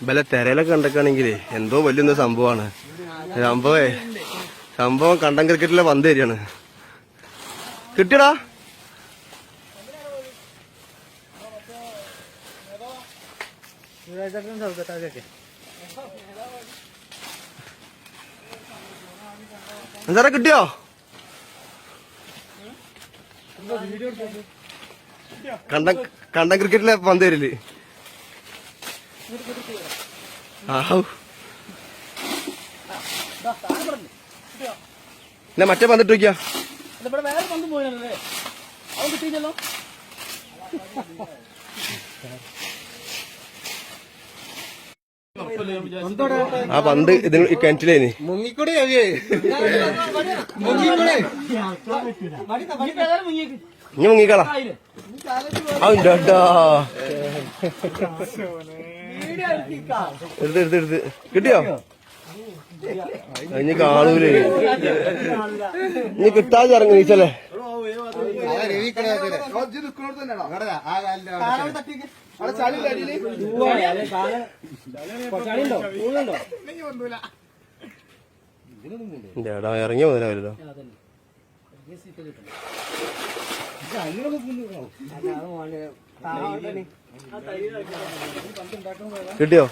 ഇബലെ തെരയിലൊക്കെ കണ്ടൊക്കെയാണെങ്കിലേ എന്തോ വലിയൊരു സംഭവമാണ്. സംഭവേ സംഭവം കണ്ടം ക്രിക്കറ്റിലെ പന്ത് തരികയാണ് കിട്ടിയടാ. എന്താ കിട്ടിയോ? കണ്ടം കണ്ടം ക്രിക്കറ്റിലെ പന്ത് തരിൽ. ആഹു എന്നാ മറ്റേ പന്തിട്ട് കിട്ടിയില്ലല്ലോ? ആ പന്ത് ഇതിന് ഈ കിണറ്റിലേനി. മുങ്ങിക്കൂടെ മുങ്ങിക്കൂടെ. ഇനി മുങ്ങിക്കളാ. അതിന്റെ അടാ. എടുത്ത് എടുത്ത് എടുത്ത്. കിട്ടിയോ? ഇനി കാണൂലേ ഇനി കിട്ടാതെ ഇറങ്ങി നീച്ചല്ലേ? എടാ ഇറങ്ങി മുതലാവല്ലോ കിട്ടിയോ